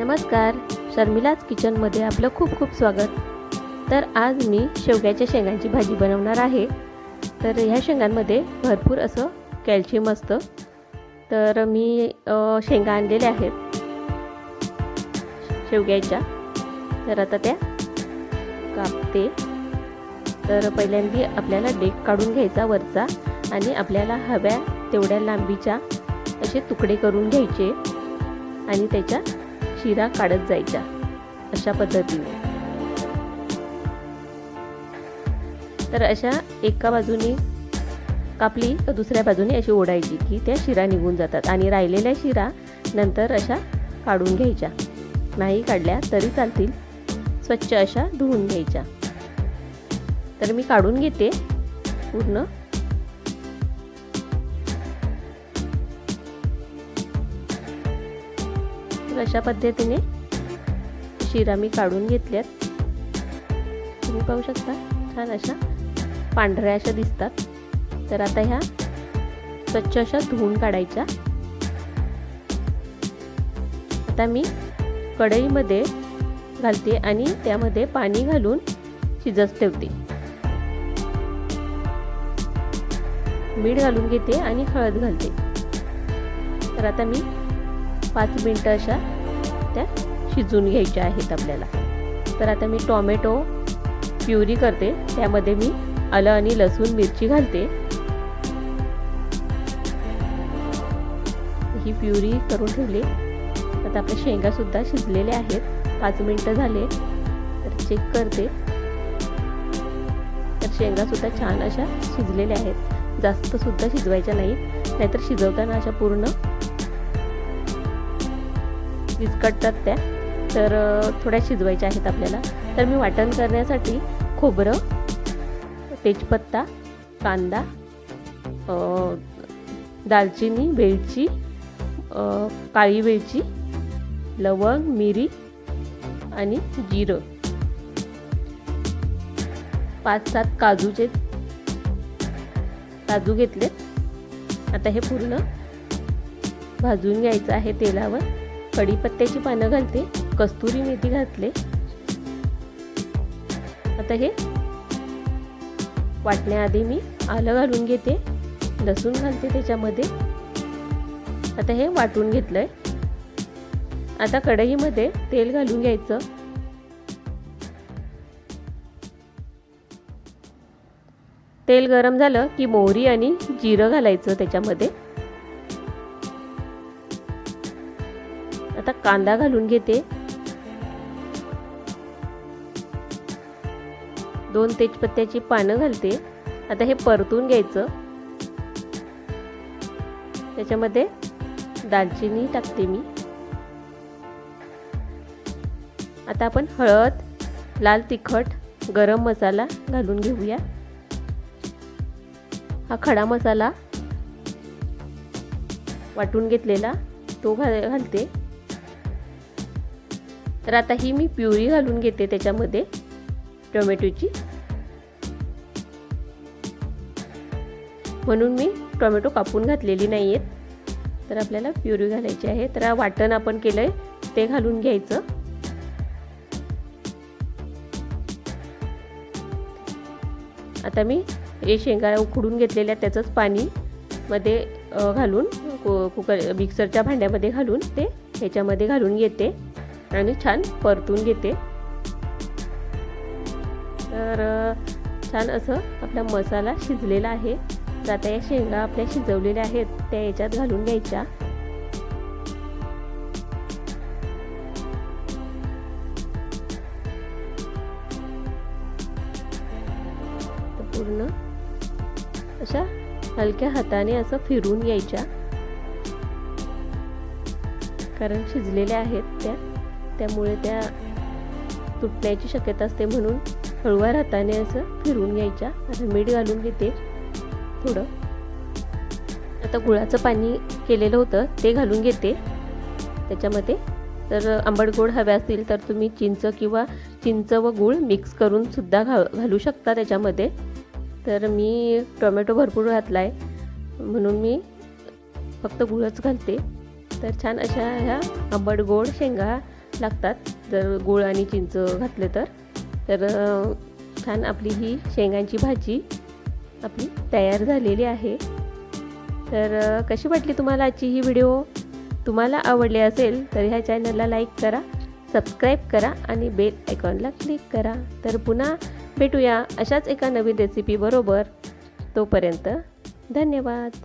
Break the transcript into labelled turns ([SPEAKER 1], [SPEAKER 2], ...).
[SPEAKER 1] नमस्कार शर्मिलाच किचनमध्ये आपलं खूप खूप स्वागत. तर आज मी शेवग्याच्या शेंगांची भाजी बनवणार आहे. तर ह्या शेंगांमध्ये भरपूर असं कॅल्शियम असतं. तर मी शेंगा आणलेल्या आहेत. शेवग्याच्या. तर आता त्या कापते. तर पहिल्यांदा आपल्याला डेक काढून घ्यायचा वरचा आणि आपल्याला हव्या तेवढ्या लांबीच्या असे तुकडे करून घ्यायचे आणि त्याच्या शिरा काढत जायच्या. अशा पद्धतीने. तर अशा एका बाजूने कापली तर दुसऱ्या बाजूने अशी ओढायची की त्या शिरा निघून जातात. आणि राहिलेल्या शिरा नंतर अशा काढून घ्यायच्या. नाही काढल्या तरी चालतील. स्वच्छ अशा धुवून घ्यायच्या. तर मी काढून घेते. पूर्ण अशा पद्धतीने शिरा मी काढून घेतल्यात. तुम्ही पाहू शकता छान अशा पांढऱ्या अशा दिसतात. तर आता ह्या स्वच्छ अशा धुवून काढायच्या. आता मी कढईमध्ये घालते आणि त्यामध्ये पाणी घालून शिजत ठेवते. मीठ घालून घेते आणि हळद घालते. तर आता मी पाच मिनटं अशा त्या शिजून घ्यायच्या आहेत आपल्याला. तर आता मी टॉमॅटो प्युरी करते. त्यामध्ये मी आलं आणि लसूण मिरची घालते. ही प्युरी करून ठेवली. आता आपल्या शेंगासुद्धा शिजलेल्या आहेत. पाच मिनटं झाले. तर चेक करते. तर शेंगासुद्धा छान अशा शिजलेल्या आहेत. जास्त सुद्धा शिजवायच्या नाहीत. नाहीतर शिजवताना अशा पूर्ण विस्कटतात त्या. तर थोड्या शिजवायच्या आहेत आपल्याला. तर मी वाटण करण्यासाठी खोबरं तेजपत्ता कांदा दालचिनी वेलची काळी वेलची लवंग मिरी आणि जिरं. पाच सात काजूचे काजू घेतलेत. आता हे पूर्ण भाजून घ्यायचं आहे तेलावर. कढीपत्त्याची पानं घालते कस्तुरी मेथी घातले. आता हे वाटण्याआधी मी आलं घालून घेते लसूण घालते त्याच्यामध्ये. आता हे वाटून घेतलंय. आता कढईमध्ये तेल घालून घ्यायचं. तेल गरम झालं की मोहरी आणि जिरं घालायचं त्याच्यामध्ये. आता कांदा घालून घेते. दोन तेजपत्त्याची पानं घालते. आता हे परतून घ्यायचं. त्याच्यामध्ये दालचिनी टाकते मी. आता आपण हळद लाल तिखट गरम मसाला घालून घेऊया. हा खडा मसाला वाटून घेतलेला तो घाल घालते. तर आता ही मी प्युरी घालून घेते त्याच्यामध्ये. टोमॅटोची. म्हणून मी टोमॅटो कापून घातलेली नाही आहेत तर आपल्याला प्युरी घालायची आहे. तर वाटण आपण केलं आहे ते घालून घ्यायचं. आता मी हे शेंगा उकडून घेतलेल्या त्याचंच पाणी मध्ये घालून कुकर मिक्सरच्या भांड्यामध्ये घालून ते ह्याच्यामध्ये घालून घेते. आणि छान परतून घेते. तर छान असं आपला मसाला शिजलेला आहे. तर आता या शेंगा आपल्या शिजवलेल्या आहेत. त्या याच्यात घालून घ्यायच्या. पूर्ण अशा हलक्या हाताने असं फिरून घ्यायच्या. कारण शिजलेल्या आहेत त्या. त्यामुळे त्या तुटण्याची शक्यता असते म्हणून हळूवार हाताने असं फिरून घ्यायच्या. आता मीठ घालून घेते थोडं. आता गुळाचं पाणी केलेलं होतं ते घालून घेते. त्याच्यामध्ये तर आंबट गोड हवे असतील तर तुम्ही चिंच किंवा चिंच व गूळ मिक्स करून सुद्धा घा घालू शकता त्याच्यामध्ये. तर मी टोमॅटो भरपूर घातला आहे म्हणून मी फक्त गुळच घालते. तर छान अशा ह्या आंबट गोड शेंगा लागतात. जर गूळ आणि चिंच घातले तर. तर छान आपली ही शेंगांची भाजी आपली तयार झालेली आहे. तर कशी वाटली तुम्हाला आजची ही व्हिडिओ? तुम्हाला आवडली असेल तर ह्या चॅनलला लाईक करा सबस्क्राईब करा आणि बेल आयकॉनला क्लिक करा. तर पुन्हा भेटूया अशाच एका नवीन रेसिपीबरोबर तोपर्यंत धन्यवाद.